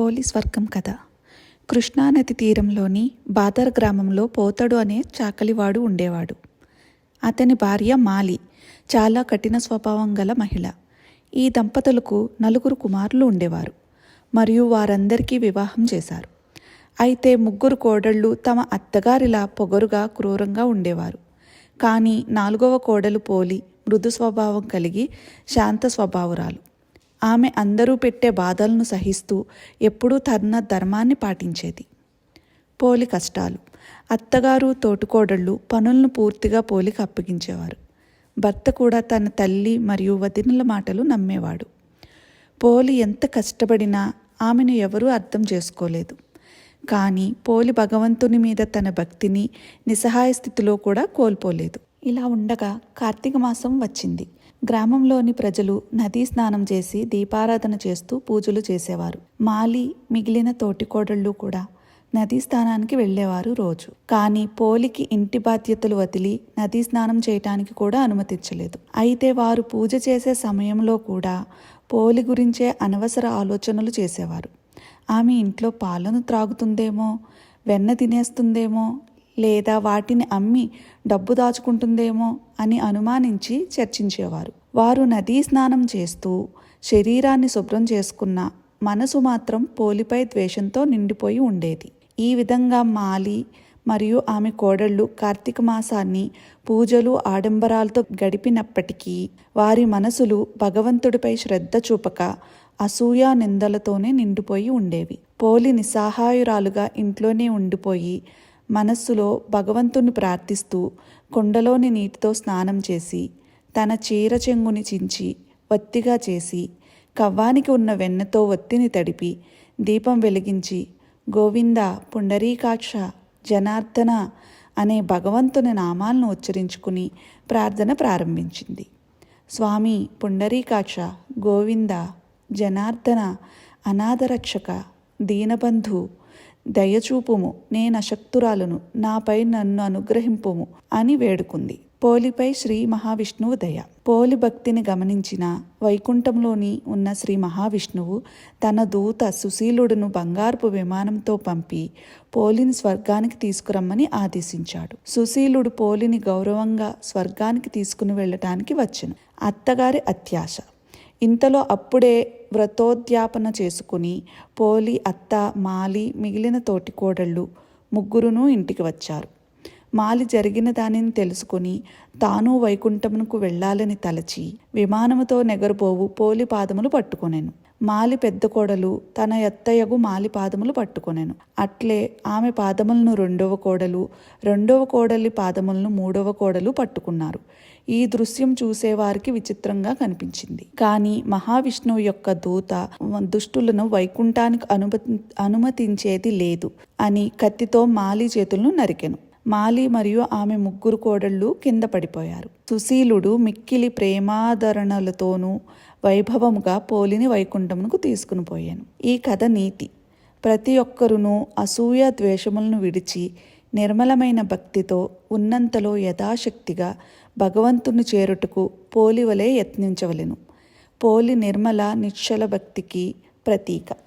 Police వర్గం కథ. కృష్ణానది తీరంలోని బాదర్ గ్రామంలో పోతడు అనే చాకలివాడు ఉండేవాడు. అతని భార్య మాలి చాలా కఠిన స్వభావం గల మహిళ. ఈ దంపతులకు నలుగురు కుమారులు ఉండేవారు. మరియు వారందరికీ వివాహం చేశారు. అయితే ముగ్గురు కోడళ్ళు తమ అత్తగారిలా పొగరుగా క్రూరంగా ఉండేవారు. కానీ నాలుగవ కోడలు పోలి మృదు స్వభావం కలిగి శాంత స్వభావురాలు. ఆమె అందరూ పెట్టే బాధలను సహిస్తూ ఎప్పుడూ తన ధర్మాన్ని పాటించేది. పోలి కష్టాలు అత్తగారు తోటుకోడళ్ళు పనులను పూర్తిగా పోలికి అప్పగించేవారు. భర్త కూడా తన తల్లి మరియు వదినల మాటలు నమ్మేవాడు. పోలి ఎంత కష్టపడినా ఆమెను ఎవరూ అర్థం చేసుకోలేదు. కానీ పోలి భగవంతుని మీద తన భక్తిని నిస్సహాయ స్థితిలో కూడా కోల్పోలేదు. ఇలా ఉండగా కార్తీక మాసం వచ్చింది. గ్రామంలోని ప్రజలు నదీ స్నానం చేసి దీపారాధన చేస్తూ పూజలు చేసేవారు. మాలి మిగిలిన తోటికోడళ్ళు కూడా నదీ స్నానానికి వెళ్ళేవారు రోజు. కానీ పోలికి ఇంటి బాధ్యతలు వదిలి నదీ స్నానం చేయటానికి కూడా అనుమతించలేదు. అయితే వారు పూజ చేసే సమయంలో కూడా పోలి గురించే అనవసర ఆలోచనలు చేసేవారు. ఆమె ఇంట్లో పాలను త్రాగుతుందేమో వెన్న తినేస్తుందేమో లేదా వాటిని అమ్మి డబ్బు దాచుకుంటుందేమో అని అనుమానించి చర్చించేవారు. వారు నదీ స్నానం చేస్తూ శరీరాన్ని శుభ్రం చేసుకున్న మనసు మాత్రం పోలిపై ద్వేషంతో నిండిపోయి ఉండేది. ఈ విధంగా మాలి మరియు ఆమె కోడళ్ళు కార్తీక మాసాన్ని పూజలు ఆడంబరాలతో గడిపినప్పటికీ వారి మనసులు భగవంతుడిపై శ్రద్ధ చూపక అసూయ నిందలతోనే నిండిపోయి ఉండేవి. పోలి నిస్సహాయురాలుగా ఇంట్లోనే ఉండిపోయి మనస్సులో భగవంతుని ప్రార్థిస్తూ కొండలోని నీటితో స్నానం చేసి తన చీర చెంగుని చించి వత్తిగా చేసి కవ్వానికి ఉన్న వెన్నతో వత్తిని తడిపి దీపం వెలిగించి గోవింద పుండరీకాక్ష జనార్దన అనే భగవంతుని నామాలను ఉచ్చరించుకుని ప్రార్థన ప్రారంభించింది. స్వామి పుండరీకాక్ష గోవింద జనార్దన అనాథరక్షక దీనబంధు దయచూపుము నేనశక్తురాలును నాపై నన్ను అనుగ్రహింపుము అని వేడుకుంది. పోలిపై శ్రీ మహావిష్ణువు దయ. పోలి భక్తిని గమనించిన వైకుంఠంలోని ఉన్న శ్రీ మహావిష్ణువు తన దూత సుశీలుడును బంగారపు విమానంతో పంపి పోలిని స్వర్గానికి తీసుకురమ్మని ఆదేశించాడు. సుశీలుడు పోలిని గౌరవంగా స్వర్గానికి తీసుకుని వెళ్ళటానికి వచ్చను. అత్తగారి అత్యాశ. ఇంతలో అప్పుడే వ్రతోద్యాపన చేసుకుని పోలి అత్త మాలి మిగిలిన తోటికోడళ్ళు ముగ్గురునూ ఇంటికి వచ్చారు. మాలి జరిగిన దానిని తెలుసుకుని తాను వైకుంఠమునకు వెళ్ళాలని తలచి విమానముతో నెగరుపోవు పోలి పాదములు పట్టుకొనెను. మాలి పెద్ద కోడలు తన ఎత్తయ్యగు మాలి పాదములు పట్టుకొనెను. అట్లే ఆమె పాదములను రెండవ కోడలు రెండవ కోడలి పాదములను మూడవ కోడలు పట్టుకున్నారు. ఈ దృశ్యం చూసేవారికి విచిత్రంగా కనిపించింది. కానీ మహావిష్ణువు యొక్క దూత దుష్టులను వైకుంఠానికి అనుమతి అనుమతించేది లేదు అని కత్తితో మాలి చేతులను నరికెను. మాలి మరియు ఆమె ముగ్గురు కోడళ్ళు కింద పడిపోయారు. సుశీలుడు మిక్కిలి ప్రేమాదరణలతోనూ వైభవముగా పోలిని వైకుంఠమునకు తీసుకుని పోయాను. ఈ కథ నీతి. ప్రతి ఒక్కరును అసూయ ద్వేషములను విడిచి నిర్మలమైన భక్తితో ఉన్నంతలో యథాశక్తిగా భగవంతుని చేరుటకు పోలి వలె యత్నించవలెను. పోలి నిర్మల నిశ్చల భక్తికి ప్రతీక.